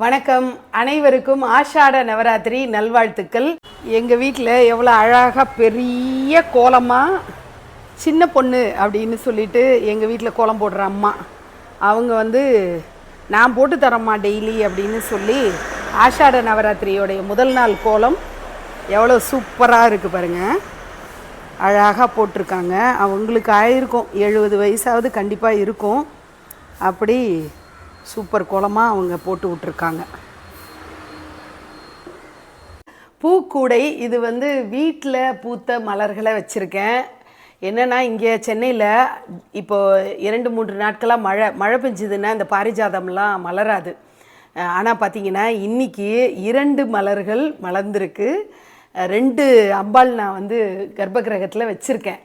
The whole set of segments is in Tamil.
வணக்கம். அனைவருக்கும் ஆஷாட நவராத்திரி நல்வாழ்த்துக்கள். எங்கள் வீட்டில் எவ்வளோ அழகாக பெரிய கோலமாக சின்ன பொண்ணு அப்படின்னு சொல்லிட்டு எங்கள் வீட்டில் கோலம் போடுற அம்மா. அவங்க வந்து நான் போட்டு தரம்மா டெய்லி அப்படின்னு சொல்லி ஆஷாட நவராத்திரியோடைய முதல் நாள் கோலம். எவ்வளோ சூப்பராக இருக்குது பாருங்கள் அழகாக போட்டிருக்காங்க. அவங்களுக்கு ஆயிருக்கும். எழுபது வயசாவது கண்டிப்பாக இருக்கும். அப்படி சூப்பர் கோலமாக அவங்க போட்டு விட்ருக்காங்க பூக்கூடை இது வந்து வீட்டில் பூத்த மலர்களை வச்சுருக்கேன். என்னென்னா இங்கே சென்னையில் இப்போது இரண்டு மூன்று நாட்களாக மழை மழை பெஞ்சதுன்னா இந்த பாரிஜாதம்லாம் மலராது. ஆனால் பார்த்தீங்கன்னா இன்றைக்கி இரண்டு மலர்கள் மலர்ந்துருக்கு. ரெண்டு அம்பாள் நான் வந்து கர்ப்ப கிரகத்தில் வச்சுருக்கேன்.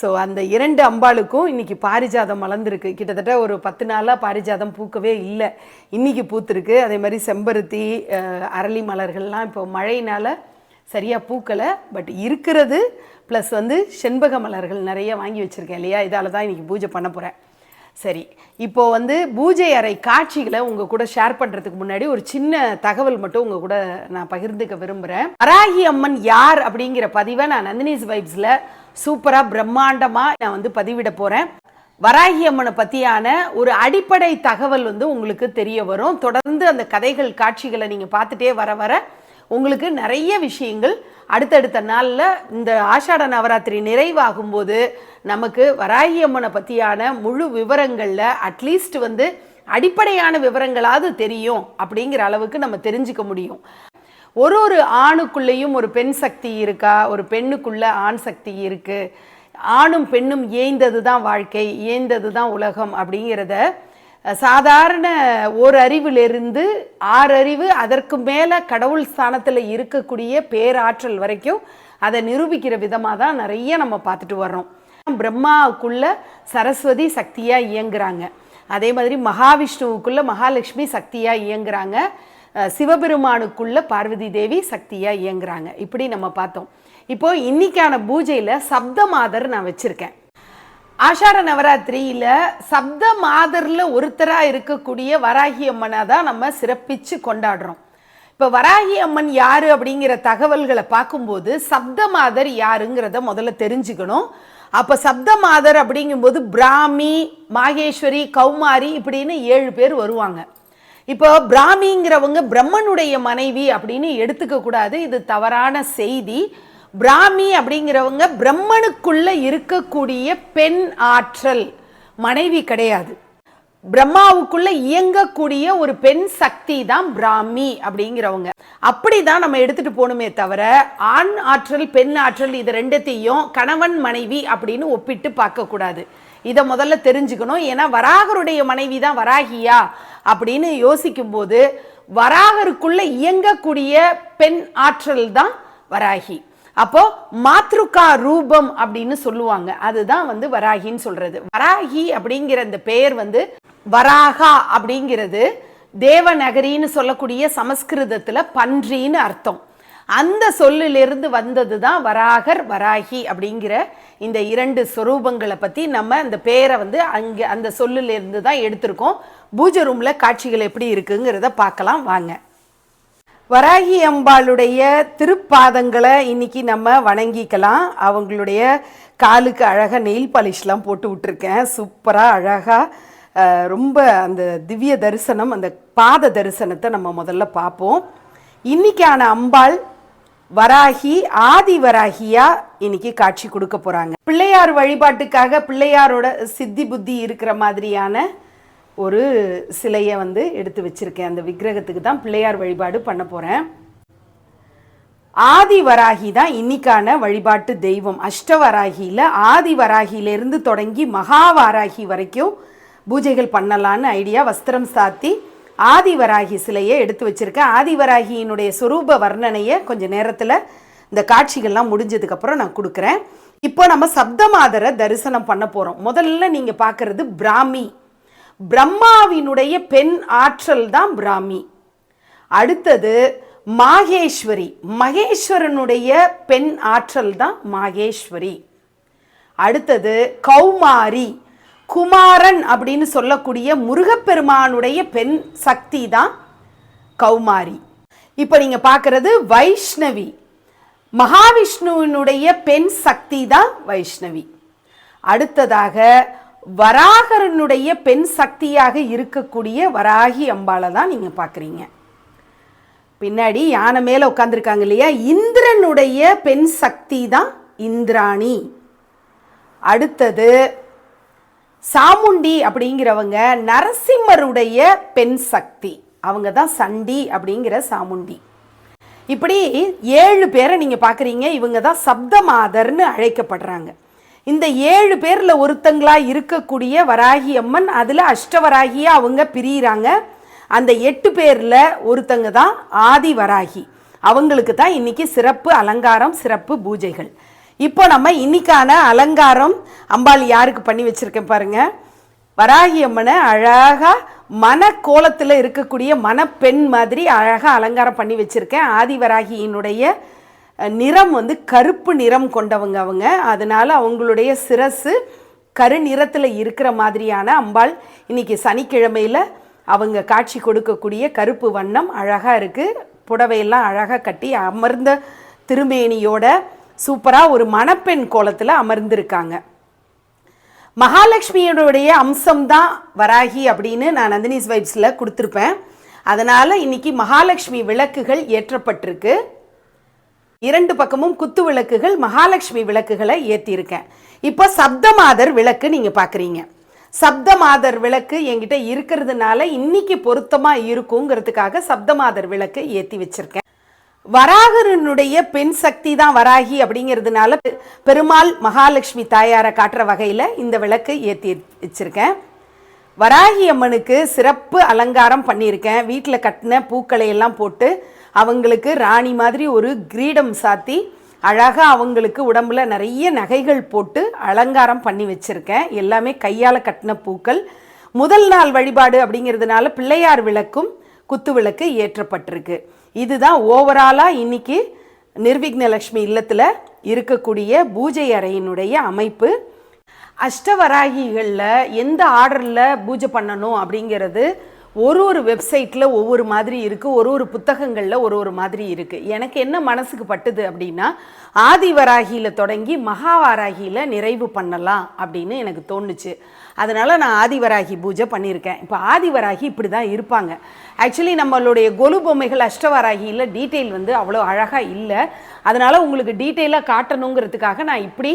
ஸோ அந்த இரண்டு அம்பாளுக்கும் இன்னைக்கு பாரிஜாதம் மலர்ந்துருக்கு கிட்டத்தட்ட ஒரு பத்து நாளாக பாரிஜாதம் பூக்கவே இல்லை. இன்றைக்கி பூத்திருக்கு. அதே மாதிரி செம்பருத்தி அரளி மலர்கள்லாம் இப்போ மழையினால் சரியாக பூக்கலை. பட் இருக்கிறது ப்ளஸ் வந்து செண்பக மலர்கள் நிறைய வாங்கி வச்சுருக்கேன் இல்லையா? இதால் தான் இன்னைக்கு பூஜை பண்ண போகிறேன் சரி. இப்போது வந்து பூஜை அறை காட்சிகளை உங்கள் கூட ஷேர் பண்ணுறதுக்கு முன்னாடி ஒரு சின்ன தகவல் மட்டும் உங்கள் கூட நான் பகிர்ந்துக்க விரும்புகிறேன் வராகி அம்மன் யார் அப்படிங்கிற பதிவை நான் நந்தினிஸ் வைப்ஸில் சூப்பராக பிரம்மாண்டமாக நான் வந்து பதிவிட போகிறேன் வராகி அம்மனை பற்றியான ஒரு அடிப்படை தகவல் வந்து உங்களுக்கு தெரிய வரும். தொடர்ந்து அந்த கதைகள் காட்சிகளை நீங்கள் பார்த்துட்டே வர வர உங்களுக்கு நிறைய விஷயங்கள் அடுத்தடுத்த நாளில் இந்த ஆஷாட நவராத்திரி நிறைவாகும் போது நமக்கு வராகி அம்மனை பற்றியான முழு விவரங்களில் அட்லீஸ்ட் வந்து அடிப்படையான விவரங்களாவது தெரியும் அப்படிங்கிற அளவுக்கு நம்ம தெரிஞ்சுக்க முடியும். ஒரு ஒரு ஆணுக்குள்ளேயும் ஒரு பெண் சக்தி இருக்கா? ஒரு பெண்ணுக்குள்ள ஆண் சக்தி இருக்கு. ஆணும் பெண்ணும் ஏய்ந்தது தான் வாழ்க்கை ஏய்ந்தது தான் உலகம் அப்படிங்கிறத சாதாரண ஓர் அறிவிலிருந்து ஆறறிவு அதற்கு மேலே கடவுள் ஸ்தானத்தில் இருக்கக்கூடிய பேராற்றல் வரைக்கும் அதை நிரூபிக்கிற விதமாக தான் நிறைய நம்ம பார்த்துட்டு வர்றோம். பிரம்மாவுக்குள்ள சரஸ்வதி சக்தியாக இயங்குறாங்க. அதே மாதிரி மகாவிஷ்ணுவுக்குள்ள மகாலட்சுமி சக்தியாக இயங்குறாங்க. சிவபெருமானுக்குள்ள பார்வதி தேவி சக்தியாக இயங்குறாங்க. இப்படி நம்ம பார்த்தோம். இப்போ இன்னைக்கான பூஜையில் சப்த மாதர் நான் வச்சுருக்கேன். ஆஷாட நவராத்திரியில் சப்த மாதரில் ஒருத்தராக இருக்கக்கூடிய வராகி அம்மனை தான் நம்ம சிறப்பித்து கொண்டாடுறோம். இப்போ வராகி அம்மன் யார் அப்படிங்கிற தகவல்களை பார்க்கும்போது சப்த மாதர் யாருங்கிறத முதல்ல தெரிஞ்சுக்கணும். அப்போ சப்த மாதர் அப்படிங்கும்போது பிராமி மாகேஸ்வரி கௌமாரி இப்படின்னு ஏழு பேர் வருவாங்க. இப்போ பிராமிங்கிறவங்க பிரம்மனுடைய மனைவி அப்படின்னு எடுத்துக்க கூடாது. இது தவறான செய்தி. பிராமி அப்படிங்கிறவங்க பிரம்மனுக்குள்ள இருக்கக்கூடிய பெண் ஆற்றல். மனைவி கிடையாது. பிரம்மாவுக்குள்ள இயங்கக்கூடிய ஒரு பெண் சக்தி தான் பிராமி அப்படிங்கிறவங்க. அப்படிதான் நம்ம எடுத்துட்டு போகணுமே தவிர ஆண் ஆற்றல் பெண் ஆற்றல் இது ரெண்டத்தையும் கணவன் மனைவி அப்படின்னு ஒப்பிட்டு பார்க்கக்கூடாது. இதை முதல்ல தெரிஞ்சுக்கணும். ஏன்னா வராகருடைய மனைவி தான் வராகியா? அப்படின்னு யோசிக்கும்போது வராகருக்குள்ளே வராகருக்குள்ள இயங்கக்கூடிய பெண் ஆற்றல் தான் வராகி. அப்போ மாத்ருகா ரூபம் அப்படின்னு சொல்லுவாங்க. அதுதான் வந்து வராகின்னு சொல்றது. வராகி அப்படிங்கிற இந்த பெயர் வந்து வராகா அப்படிங்கிறது தேவநகரின்னு சொல்லக்கூடிய சமஸ்கிருதத்தில் பன்றின்னு அர்த்தம். அந்த சொல்லிலிருந்து வந்தது தான் வராகர் வராகி அப்படிங்கிற இந்த இரண்டு சொரூபங்களை பற்றி நம்ம அந்த பேரை வந்து அங்கே அந்த சொல்லிலிருந்து தான் எடுத்திருக்கோம். பூஜை ரூமில் காட்சிகள் எப்படி இருக்குங்கிறத பார்க்கலாம் வாங்க. வராகி அம்பாளுடைய திருப்பாதங்களை இன்னைக்கு நம்ம வணங்கிக்கலாம். அவங்களுடைய காலுக்கு அழகாக நெயில் பாலிஷ்லாம் போட்டு விட்டுருக்கேன். சூப்பராக அழகாக ரொம்ப அந்த திவ்ய தரிசனம் அந்த பாத தரிசனத்தை நம்ம முதல்ல பார்ப்போம். இன்னைக்கான அம்பாள் வராகி ஆதி வராகியா இன்னைக்கு காட்சி கொடுக்க போறாங்க. பிள்ளையார் வழிபாட்டுக்காக பிள்ளையாரோட சித்தி புத்தி இருக்கிற மாதிரியான ஒரு சிலையை வந்து எடுத்து வச்சிருக்கேன். அந்த விக்கிரகத்துக்கு தான் பிள்ளையார் வழிபாடு பண்ண போறேன். ஆதி வராகி தான் இன்னைக்கான வழிபாட்டு தெய்வம். அஷ்டவராகியில் ஆதி வராகியிலிருந்து தொடங்கி மகா வராகி வரைக்கும் பூஜைகள் பண்ணலான்னு ஐடியா. வஸ்திரம் சாத்தி ஆதிவராகி சிலையை எடுத்து வச்சிருக்கேன் ஆதிவராகியினுடைய சொரூப வர்ணனையை கொஞ்ச நேரத்தில் இந்த காட்சிகள்லாம் முடிஞ்சதுக்கப்புறம் நான் கொடுக்குறேன். இப்போ நம்ம சப்தமாதரை தரிசனம் பண்ண போகிறோம் முதல்ல நீங்கள் பார்க்குறது பிராமி. பிரம்மாவினுடைய பெண் ஆற்றல் தான் பிராமி. அடுத்தது மாகேஸ்வரி. மகேஸ்வரனுடைய பெண் ஆற்றல் தான் மாகேஸ்வரி. அடுத்தது கௌமாரி. குமாரன் அப்படின்னு சொல்லக்கூடிய முருகப்பெருமானுடைய பெண் சக்தி தான் கௌமாரி. இப்போ நீங்கள் பார்க்குறது வைஷ்ணவி. மகாவிஷ்ணுவினுடைய பெண் சக்தி தான் வைஷ்ணவி. அடுத்ததாக வராகரனுடைய பெண் சக்தியாக இருக்கக்கூடிய வராகி அம்பாளை தான் நீங்கள் பார்க்குறீங்க பின்னாடி யானை மேலே உட்காந்துருக்காங்க இல்லையா? இந்திரனுடைய பெண் சக்தி தான் இந்திராணி. அடுத்தது சாமுண்டி அப்படிங்கிறவங்க நரசிம்மருடைய பெண் சக்தி. அவங்க தான் சண்டி அப்படிங்கிற சாமுண்டி. இப்படி ஏழு பேரை நீங்கள் பார்க்குறீங்க இவங்க தான் சப்தமாதர்னு அழைக்கப்படுறாங்க. இந்த ஏழு பேரில் ஒருத்தங்களா இருக்கக்கூடிய வராகி அம்மன் அதில் அஷ்டவராகியாக அவங்க பிரியிறாங்க. அந்த எட்டு பேரில் ஒருத்தங்க தான் ஆதி வராகி. அவங்களுக்கு தான் இன்னைக்கு சிறப்பு அலங்காரம் சிறப்பு பூஜைகள். இப்போ நம்ம இன்னைக்கான அலங்காரம் அம்பாள் யாருக்கு பண்ணி வச்சுருக்கேன் பாருங்கள் வராகி அம்மனை அழகாக மன கோலத்தில் இருக்கக்கூடிய மனப்பெண் மாதிரி அழகாக அலங்காரம் பண்ணி வச்சுருக்கேன். ஆதிவராகியினுடைய நிறம் வந்து கருப்பு நிறம் கொண்டவங்க அவங்க. அதனால் அவங்களுடைய சிரசு கரு நிறத்தில் இருக்கிற மாதிரியான அம்பாள் இன்னைக்கு சனிக்கிழமையில் அவங்க காட்சி கொடுக்கக்கூடிய கருப்பு வண்ணம் அழகாக இருக்குது புடவையெல்லாம் அழகாக கட்டி அமர்ந்த திருமேனியோட சூப்பராக ஒரு மணப்பெண் கோலத்தில் அமர்ந்திருக்காங்க. மகாலட்சுமியோடைய அம்சம் தான் வராகி அப்படின்னு நான் நந்தினிஸ் வைப்ஸில் கொடுத்துருப்பேன். அதனால் இன்னைக்கு மகாலட்சுமி விளக்குகள் ஏற்றப்பட்டிருக்கு. இரண்டு பக்கமும் குத்து விளக்குகள் மகாலட்சுமி விளக்குகளை ஏற்றியிருக்கேன் இப்போ சப்தமாதர் விளக்கு நீங்கள் பார்க்குறீங்க சப்தமாதர் விளக்கு என்கிட்ட இருக்கிறதுனால இன்னைக்கு பொருத்தமாக இருக்குங்கிறதுக்காக சப்தமாதர் விளக்கு ஏற்றி வச்சிருக்கேன். வராகரனுடைய பெண் சக்தி தான் வராகி அப்படிங்கிறதுனால பெ- பெருமாள் மகாலட்சுமி தாயாரை காட்டுற வகையில் இந்த விளக்கு ஏற்றி வச்சுருக்கேன். வராகி அம்மனுக்கு சிறப்பு அலங்காரம் பண்ணியிருக்கேன். வீட்டில் கட்டின பூக்களை எல்லாம் போட்டு அவங்களுக்கு ராணி மாதிரி ஒரு கிரீடம் சாத்தி அழகாக அவங்களுக்கு உடம்புல நிறைய நகைகள் போட்டு அலங்காரம் பண்ணி வச்சிருக்கேன். எல்லாமே கையால் கட்டின பூக்கள். முதல் நாள் வழிபாடு அப்படிங்கிறதுனால பிள்ளையார் விளக்கும் குத்து விளக்கு ஏற்றப்பட்டிருக்கு. இதுதான் ஓவராலாக இன்னைக்கு நிர்விக்னலக்ஷ்மி இல்லத்தில் இருக்கக்கூடிய பூஜை அறையினுடைய அமைப்பு. அஷ்டவராகிகளில் எந்த ஆர்டரில் பூஜை பண்ணணும் அப்படிங்கிறது ஒரு ஒரு வெப்சைட்டில் ஒவ்வொரு மாதிரி இருக்குது ஒரு ஒரு புத்தகங்களில் ஒரு ஒரு மாதிரி இருக்குது எனக்கு என்ன மனசுக்கு பட்டுது அப்படின்னா ஆதிவராகியில் தொடங்கி மகாவாராகியில் நிறைவு பண்ணலாம் அப்படின்னு எனக்கு தோணுச்சு. அதனால் நான் ஆதிவராகி பூஜை பண்ணியிருக்கேன். இப்போ ஆதிவராகி இப்படி தான் இருப்பாங்க. ஆக்சுவலி நம்மளுடைய கொலு பொம்மைகள் அஷ்டவராகியில் டீட்டெயில் வந்து அவ்வளோ அழகாக இல்லை. அதனால் உங்களுக்கு டீட்டெயிலாக காட்டணுங்கிறதுக்காக நான் இப்படி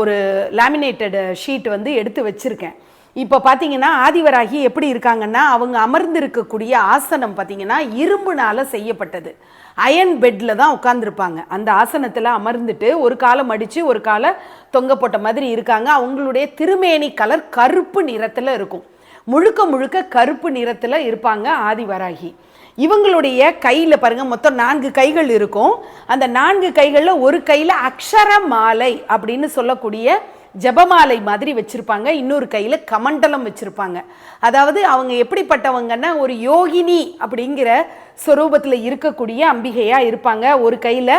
ஒரு லேமினேட்டட் ஷீட் வந்து எடுத்து வச்சுருக்கேன். இப்போ பார்த்தீங்கன்னா ஆதிவராகி எப்படி இருக்காங்கன்னா அவங்க அமர்ந்து இருக்கக்கூடிய ஆசனம் பார்த்தீங்கன்னா இரும்புனால் செய்யப்பட்டது. அயன் பெட்டில் தான் உட்காந்துருப்பாங்க அந்த ஆசனத்தில் அமர்ந்துட்டு ஒரு காலம் அடித்து ஒரு காலை தொங்க போட்ட மாதிரி இருக்காங்க. அவங்களுடைய திருமேனி கலர் கருப்பு நிறத்தில் இருக்கும். முழுக்க முழுக்க கருப்பு நிறத்தில் இருப்பாங்க ஆதிவராகி. இவங்களுடைய கையில் பாருங்கள் மொத்தம் நான்கு கைகள் இருக்கும். அந்த நான்கு கைகளில் ஒரு கையில் அக்ஷர மாலை அப்படின்னு சொல்லக்கூடிய ஜெபமாலை மாதிரி வச்சுருப்பாங்க. இன்னொரு கையில் கமண்டலம் வச்சுருப்பாங்க. அதாவது அவங்க எப்படிப்பட்டவங்கன்னா ஒரு யோகினி அப்படிங்கிற ஸ்வரூபத்தில் இருக்கக்கூடிய அம்பிகையாக இருப்பாங்க. ஒரு கையில்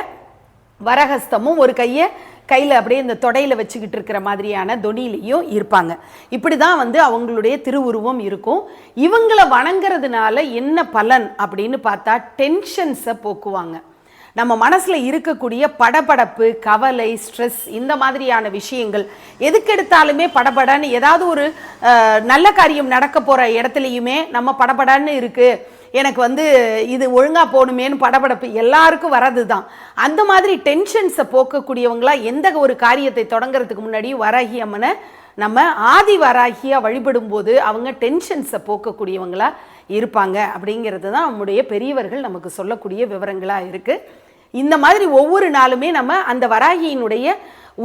வரஹஸ்தமும் ஒரு கையை கையில் அப்படியே இந்த தொடையில் வச்சுக்கிட்டு இருக்கிற மாதிரியான தொனிலையும் இருப்பாங்க. இப்படி தான் வந்து அவங்களுடைய திருவுருவம் இருக்கும். இவங்களை வணங்குறதுனால என்ன பலன் அப்படின்னு பார்த்தா டென்ஷன்ஸை போக்குவாங்க. நம்ம மனசில் இருக்கக்கூடிய படபடப்பு கவலை ஸ்ட்ரெஸ் இந்த மாதிரியான விஷயங்கள் எதுக்கெடுத்தாலுமே படபடன்னு ஏதாவது ஒரு நல்ல காரியம் நடக்க போகிற இடத்துலையுமே நம்ம படபடன்னு இருக்குது எனக்கு வந்து இது ஒழுங்காக போகணுமேன்னு படபடப்பு எல்லாருக்கும் வரது தான் அந்த மாதிரி டென்ஷன்ஸை போக்கக்கூடியவங்களாக எந்த ஒரு காரியத்தை தொடங்குறதுக்கு முன்னாடி வராகி அம்மனை நம்ம ஆதி வராகியாக வழிபடும் போது அவங்க டென்ஷன்ஸை போக்கக்கூடியவங்களா இருப்பாங்க அப்படிங்கிறது தான் நம்முடைய பெரியவர்கள் நமக்கு சொல்லக்கூடிய விவரங்களாக இருக்குது இந்த மாதிரி ஒவ்வொரு நாளுமே நம்ம அந்த வராகியினுடைய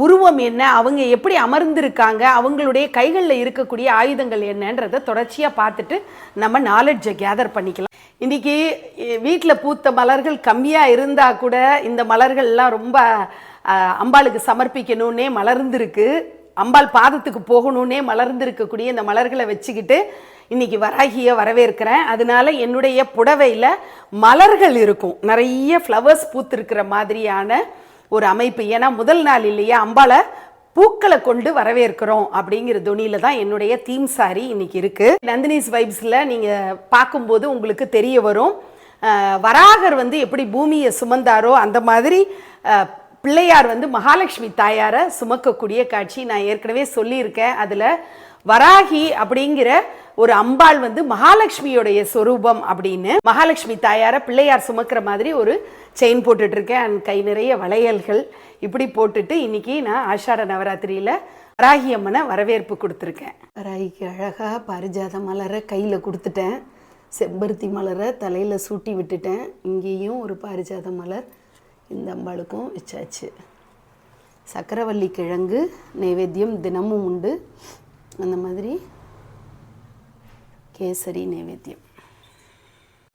உருவம் என்ன அவங்க எப்படி அமர்ந்திருக்காங்க அவங்களுடைய கைகளில் இருக்கக்கூடிய ஆயுதங்கள் என்னன்றதை தொடர்ச்சியாக பார்த்துட்டு நம்ம நாலெட்ஜை கேதர் பண்ணிக்கலாம். இன்றைக்கி வீட்டில் பூத்த மலர்கள் கம்மியாக இருந்தால் கூட இந்த மலர்கள்லாம் ரொம்ப அம்பாளுக்கு சமர்ப்பிக்கணுன்னே மலர்ந்துருக்கு. அம்பாள் பாதத்துக்கு போகணுன்னே மலர்ந்திருக்கக்கூடிய இந்த மலர்களை வச்சுக்கிட்டு இன்னைக்கு வராகியை வரவேற்கிறேன். அதனால என்னுடைய புடவையில் மலர்கள் இருக்கும். நிறைய ஃப்ளவர்ஸ் பூத்திருக்கிற மாதிரியான ஒரு அமைப்பு. ஏன்னா முதல் நாள் இல்லையா அம்பாளை பூக்களை கொண்டு வரவேற்கிறோம் அப்படிங்கிற துணியில தான் என்னுடைய தீம் சாரி இன்னைக்கு இருக்கு. நந்தினிஸ் வைப்ஸில் நீங்கள் பார்க்கும்போது உங்களுக்கு தெரிய வரும். வராகர் வந்து எப்படி பூமியை சுமந்தாரோ அந்த மாதிரி பிள்ளையார் வந்து மகாலட்சுமி தாயாரை சுமக்கக்கூடிய காட்சி நான் ஏற்கனவே சொல்லியிருக்கேன். அதில் வராகி அப்படிங்கிற ஒரு அம்பாள் வந்து மகாலட்சுமியோடைய சொரூபம் அப்படின்னு மகாலட்சுமி தாயாரை பிள்ளையார் சுமக்கிற மாதிரி ஒரு செயின் போட்டுட்டு இருக்கேன் கை நிறைய வளையல்கள் இப்படி போட்டுட்டு இன்னைக்கு நான் ஆஷாட நவராத்திரியில வராகி அம்மனை வரவேற்பு கொடுத்துருக்கேன். வராகிக்கு அழகாக பாரிஜாத மலரை கையில் கொடுத்துட்டேன். செம்பருத்தி மலரை தலையில் சூட்டி விட்டுட்டேன். இங்கேயும் ஒரு பாரிஜாத மலர் இந்த அம்பாளுக்கும் வச்சாச்சு. சக்கரவள்ளி கிழங்கு நைவேத்தியம் தினமும் உண்டு. அந்த மாதிரி கேசரி நைவேத்தியம்.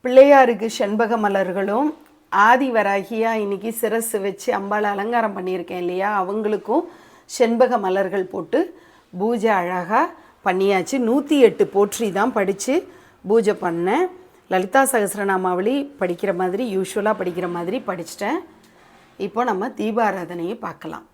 பிள்ளையாருக்கு செண்பக மலர்களும் ஆதி வராகியா இன்னைக்கு சிரசு வச்சு அம்பாளை அலங்காரம் பண்ணியிருக்கேன் இல்லையா? அவங்களுக்கும் செண்பக மலர்கள் போட்டு பூஜை அழகாக பண்ணியாச்சு. நூற்றி எட்டு போற்றி தான் படித்து பூஜை பண்ணேன். லலிதா சகஸ்ரநாமாவளி படிக்கிற மாதிரி யூஸ்வலாக படிக்கிற மாதிரி படிச்சிட்டேன். இப்போ நம்ம தீபாராதனையை பார்க்கலாம்.